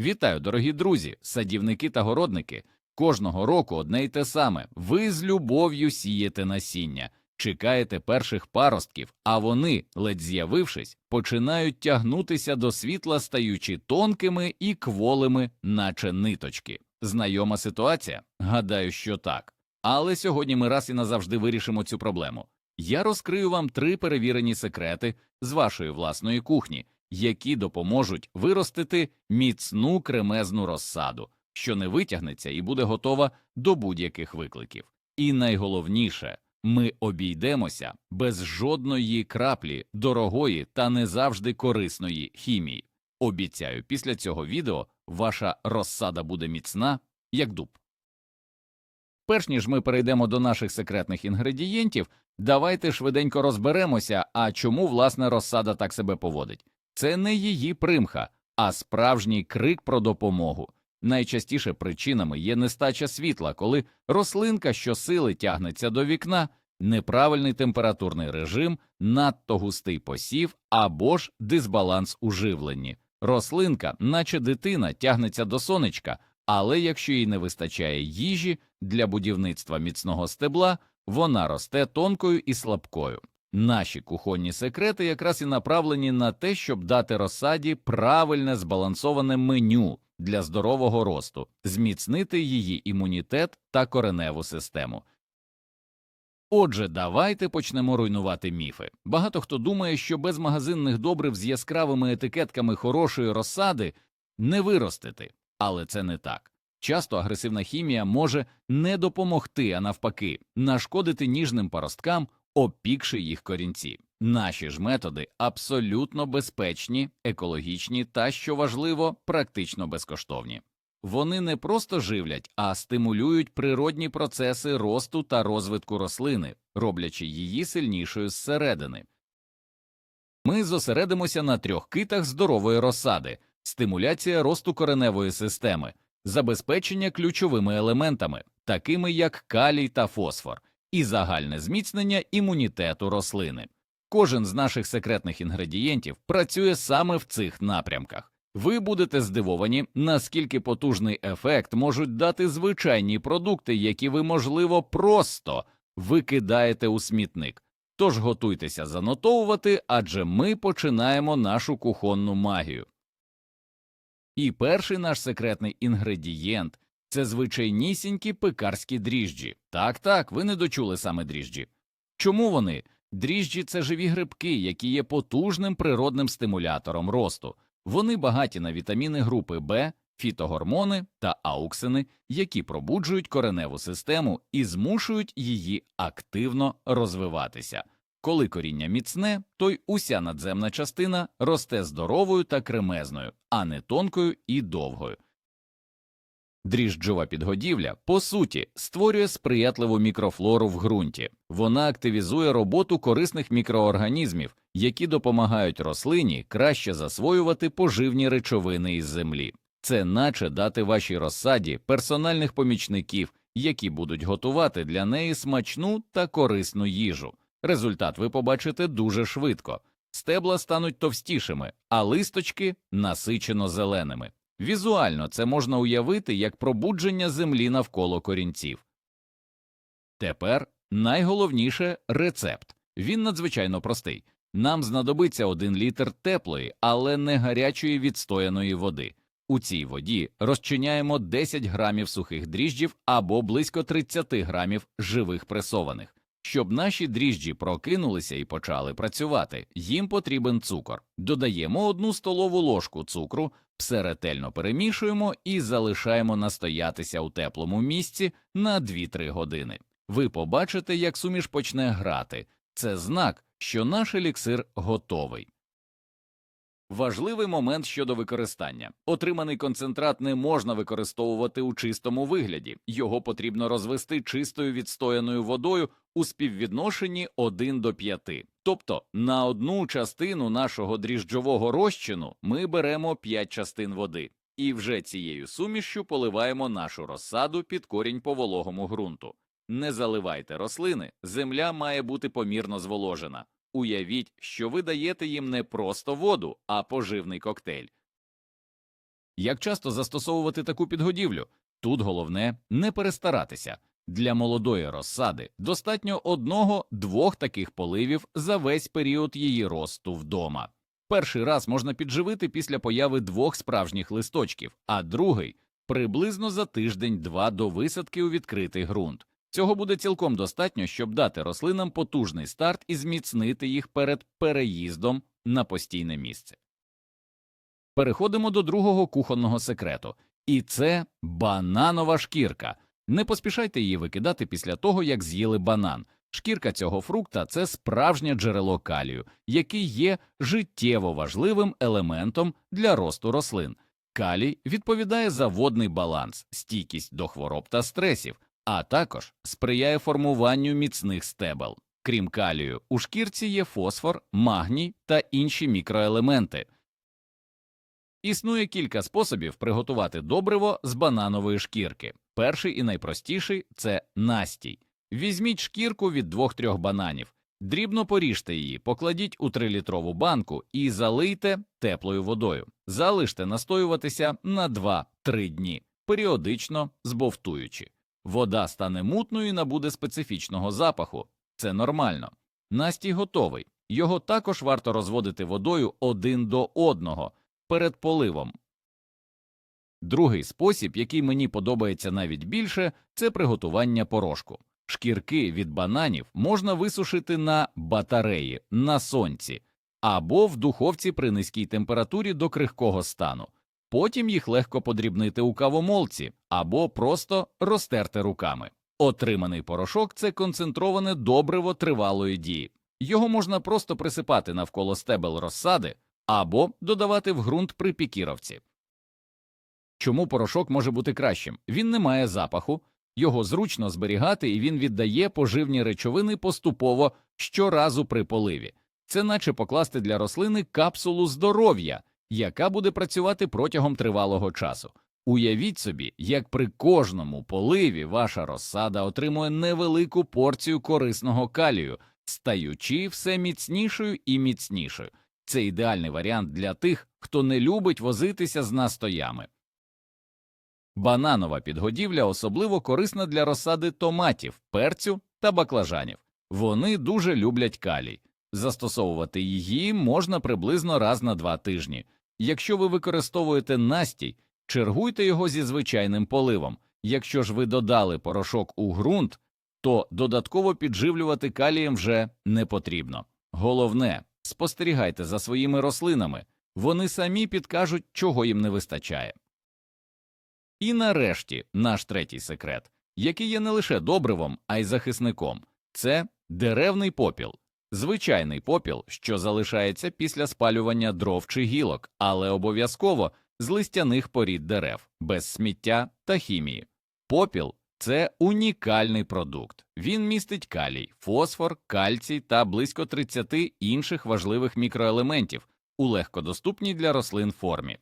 Вітаю, дорогі друзі, садівники та городники. Кожного року одне й те саме. Ви з любов'ю сієте насіння, чекаєте перших паростків, а вони, ледь з'явившись, починають тягнутися до світла, стаючи тонкими і кволими, наче ниточки. Знайома ситуація? Гадаю, що так. Але сьогодні ми раз і назавжди вирішимо цю проблему. Я розкрию вам три перевірені секрети з вашої власної кухні, які допоможуть виростити міцну кремезну розсаду, що не витягнеться і буде готова до будь-яких викликів. І найголовніше, ми обійдемося без жодної краплі дорогої та не завжди корисної хімії. Обіцяю, після цього відео ваша розсада буде міцна, як дуб. Перш ніж ми перейдемо до наших секретних інгредієнтів, давайте швиденько розберемося, а чому власне розсада так себе поводить. Це не її примха, а справжній крик про допомогу. Найчастіше причинами є нестача світла, коли рослинка щосили тягнеться до вікна, неправильний температурний режим, надто густий посів або ж дисбаланс у живленні. Рослинка, наче дитина, тягнеться до сонечка, але якщо їй не вистачає їжі для будівництва міцного стебла, вона росте тонкою і слабкою. Наші кухонні секрети якраз і направлені на те, щоб дати розсаді правильне збалансоване меню для здорового росту, зміцнити її імунітет та кореневу систему. Отже, давайте почнемо руйнувати міфи. Багато хто думає, що без магазинних добрив з яскравими етикетками хорошої розсади не виростити, але це не так. Часто агресивна хімія може не допомогти, а навпаки, нашкодити ніжним паросткам, опікши їх корінці. Наші ж методи абсолютно безпечні, екологічні та, що важливо, практично безкоштовні. Вони не просто живлять, а стимулюють природні процеси росту та розвитку рослини, роблячи її сильнішою зсередини. Ми зосередимося на трьох китах здорової розсади, стимуляція росту кореневої системи, забезпечення ключовими елементами, такими як калій та фосфор, і загальне зміцнення імунітету рослини. Кожен з наших секретних інгредієнтів працює саме в цих напрямках. Ви будете здивовані, наскільки потужний ефект можуть дати звичайні продукти, які ви, можливо, просто викидаєте у смітник. Тож готуйтеся занотовувати, адже ми починаємо нашу кухонну магію. І перший наш секретний інгредієнт це звичайнісінькі пекарські дріжджі. Так, так, ви не дочули саме дріжджі. Чому вони? Дріжджі це живі грибки, які є потужним природним стимулятором росту. Вони багаті на вітаміни групи Б, фітогормони та ауксини, які пробуджують кореневу систему і змушують її активно розвиватися. Коли коріння міцне, то й уся надземна частина росте здоровою та кремезною, а не тонкою і довгою. Дріжджова підгодівля, по суті, створює сприятливу мікрофлору в ґрунті. Вона активізує роботу корисних мікроорганізмів, які допомагають рослині краще засвоювати поживні речовини із землі. Це наче дати вашій розсаді персональних помічників, які будуть готувати для неї смачну та корисну їжу. Результат ви побачите дуже швидко. Стебла стануть товстішими, а листочки насичено зеленими. Візуально це можна уявити як пробудження землі навколо корінців. Тепер найголовніше рецепт. Він надзвичайно простий. Нам знадобиться один літр теплої, але не гарячої відстояної води. У цій воді розчиняємо 10 грамів сухих дріжджів або близько 30 грамів живих пресованих. Щоб наші дріжджі прокинулися і почали працювати, їм потрібен цукор. Додаємо одну столову ложку цукру, все ретельно перемішуємо і залишаємо настоятися у теплому місці на 2-3 години. Ви побачите, як суміш почне грати. Це знак, що наш еліксир готовий. Важливий момент щодо використання. Отриманий концентрат не можна використовувати у чистому вигляді, його потрібно розвести чистою відстояною водою у співвідношенні 1 до 5. Тобто на одну частину нашого дріжджового розчину ми беремо 5 частин води, і вже цією сумішшю поливаємо нашу розсаду під корінь по вологому ґрунту. Не заливайте рослини, земля має бути помірно зволожена. Уявіть, що ви даєте їм не просто воду, а поживний коктейль. Як часто застосовувати таку підгодівлю? Тут головне не перестаратися. Для молодої розсади достатньо одного-двох таких поливів за весь період її росту вдома. Перший раз можна підживити після появи двох справжніх листочків, а другий приблизно за тиждень-два до висадки у відкритий ґрунт. Цього буде цілком достатньо, щоб дати рослинам потужний старт і зміцнити їх перед переїздом на постійне місце. Переходимо до другого кухонного секрету, і це бананова шкірка. Не поспішайте її викидати після того, як з'їли банан. Шкірка цього фрукта це справжнє джерело калію, який є життєво важливим елементом для росту рослин. Калій відповідає за водний баланс, стійкість до хвороб та стресів, а також сприяє формуванню міцних стебел. Крім калію, у шкірці є фосфор, магній та інші мікроелементи. Існує кілька способів приготувати добриво з бананової шкірки. Перший і найпростіший це настій. Візьміть шкірку від двох-трьох бананів, дрібно поріжте її, покладіть у 3-літрову банку і залийте теплою водою. Залиште настоюватися на 2-3 дні, періодично збовтуючи. Вода стане мутною і набуде специфічного запаху. Це нормально. Настій готовий. Його також варто розводити водою один до одного перед поливом. Другий спосіб, який мені подобається навіть більше, це приготування порошку. Шкірки від бананів можна висушити на батареї, на сонці або в духовці при низькій температурі до крихкого стану. Потім їх легко подрібнити у кавомолці або просто розтерти руками. Отриманий порошок це концентроване добриво тривалої дії. Його можна просто присипати навколо стебел розсади або додавати в ґрунт при пікіровці. Чому порошок може бути кращим? Він не має запаху, його зручно зберігати і він віддає поживні речовини поступово щоразу при поливі. Це наче покласти для рослини капсулу здоров'я, яка буде працювати протягом тривалого часу. Уявіть собі, як при кожному поливі ваша розсада отримує невелику порцію корисного калію, стаючи все міцнішою і міцнішою. Це ідеальний варіант для тих, хто не любить возитися з настоями. Бананова підгодівля особливо корисна для розсади томатів, перцю та баклажанів. Вони дуже люблять калій. Застосовувати її можна приблизно раз на два тижні. Якщо ви використовуєте настій, чергуйте його зі звичайним поливом. Якщо ж ви додали порошок у ґрунт, то додатково підживлювати калієм вже не потрібно. Головне, спостерігайте за своїми рослинами, вони самі підкажуть, чого їм не вистачає. І нарешті наш третій секрет, який є не лише добривом, а й захисником це деревний попіл. Звичайний попіл, що залишається після спалювання дров чи гілок, але обов'язково з листяних порід дерев, без сміття та хімії. Попіл це унікальний продукт. Він містить калій, фосфор, кальцій та близько 30 інших важливих мікроелементів у легкодоступній для рослин формі.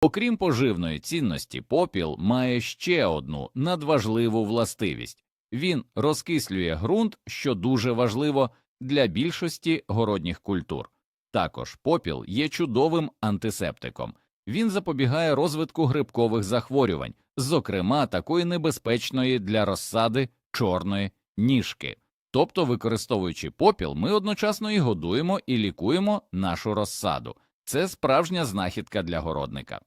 Окрім поживної цінності, попіл має ще одну надважливу властивість він розкислює ґрунт, що дуже важливо для більшості городніх культур. Також попіл є чудовим антисептиком, він запобігає розвитку грибкових захворювань, зокрема такої небезпечної для розсади чорної ніжки. Тобто, використовуючи попіл, ми одночасно і годуємо і лікуємо нашу розсаду. Це справжня знахідка для городника.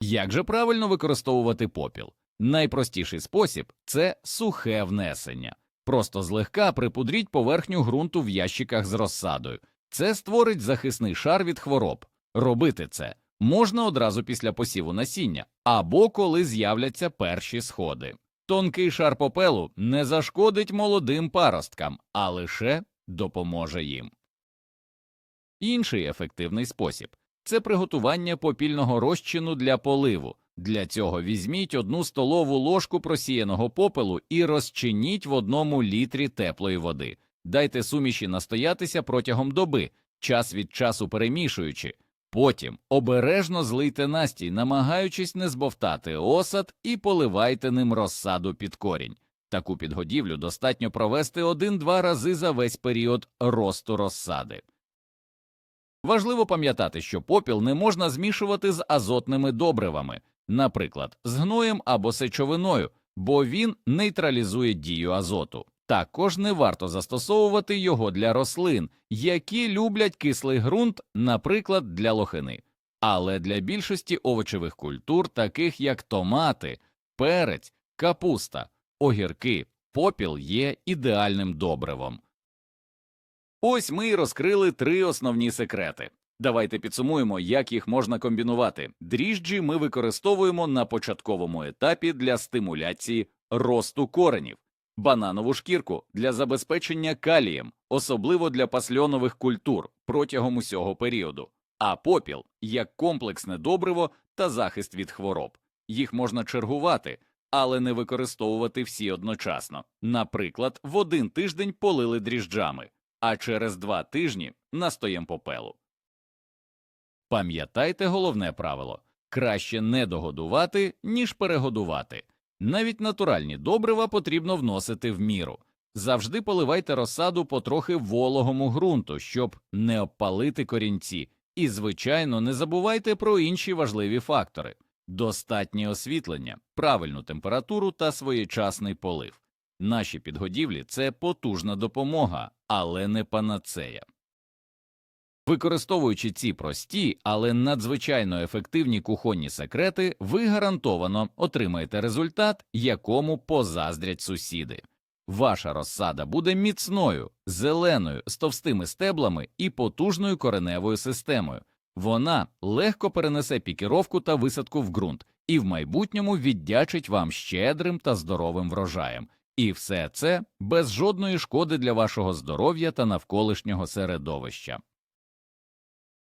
Як же правильно використовувати попіл? Найпростіший спосіб це сухе внесення. Просто злегка припудріть поверхню ґрунту в ящиках з розсадою. Це створить захисний шар від хвороб. Робити це можна одразу після посіву насіння або коли з'являться перші сходи. Тонкий шар попелу не зашкодить молодим паросткам, а лише допоможе їм. Інший ефективний спосіб це приготування попільного розчину для поливу. Для цього візьміть одну столову ложку просіяного попелу і розчиніть в одному літрі теплої води. Дайте суміші настоятися протягом доби, час від часу перемішуючи. Потім обережно злийте настій, намагаючись не збовтати осад і поливайте ним розсаду під корінь. Таку підгодівлю достатньо провести один-два рази за весь період росту розсади. Важливо пам'ятати, що попіл не можна змішувати з азотними добривами, наприклад, з гноєм або сечовиною, бо він нейтралізує дію азоту. Також не варто застосовувати його для рослин, які люблять кислий ґрунт, наприклад, для лохини. Але для більшості овочевих культур, таких як томати, перець, капуста, огірки, попіл є ідеальним добривом. Ось ми й розкрили три основні секрети. Давайте підсумуємо, як їх можна комбінувати. Дріжджі ми використовуємо на початковому етапі для стимуляції росту коренів, бананову шкірку для забезпечення калієм, особливо для пасльонових культур протягом усього періоду, а попіл як комплексне добриво та захист від хвороб. Їх можна чергувати, але не використовувати всі одночасно. Наприклад, в один тиждень полили дріжджами, а через два тижні настоєм попелу. Пам'ятайте головне правило краще не догодувати, ніж перегодувати. Навіть натуральні добрива потрібно вносити в міру. Завжди поливайте розсаду по трохи вологому ґрунту, щоб не обпалити корінці. І, звичайно, не забувайте про інші важливі фактори достатнє освітлення, правильну температуру та своєчасний полив. Наші підгодівлі це потужна допомога, але не панацея. Використовуючи ці прості, але надзвичайно ефективні кухонні секрети, ви гарантовано отримаєте результат, якому позаздрять сусіди. Ваша розсада буде міцною, зеленою, з товстими стеблами і потужною кореневою системою. Вона легко перенесе пікіровку та висадку в ґрунт і в майбутньому віддячить вам щедрим та здоровим врожаєм. І все це без жодної шкоди для вашого здоров'я та навколишнього середовища.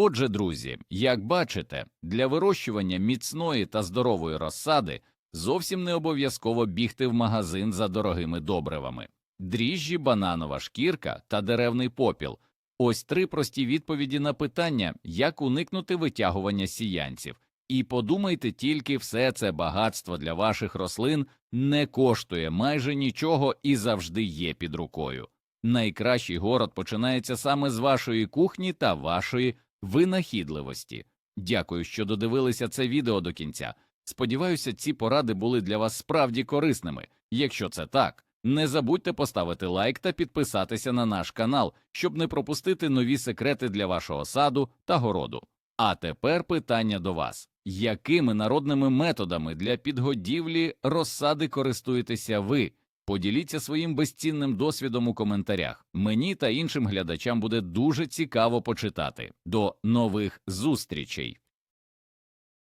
Отже, друзі, як бачите, для вирощування міцної та здорової розсади зовсім не обов'язково бігти в магазин за дорогими добривами. Дріжджі, бананова шкірка та деревний попіл ось три прості відповіді на питання, як уникнути витягування сіянців. І подумайте тільки, все це багатство для ваших рослин не коштує майже нічого і завжди є під рукою. Найкращий город починається саме з вашої кухні та вашої винахідливості. Дякую, що додивилися це відео до кінця. Сподіваюся, ці поради були для вас справді корисними. Якщо це так, не забудьте поставити лайк та підписатися на наш канал, щоб не пропустити нові секрети для вашого саду та городу. А тепер питання до вас: якими народними методами для підгодівлі розсади користуєтеся ви? Поділіться своїм безцінним досвідом у коментарях. Мені та іншим глядачам буде дуже цікаво почитати. До нових зустрічей!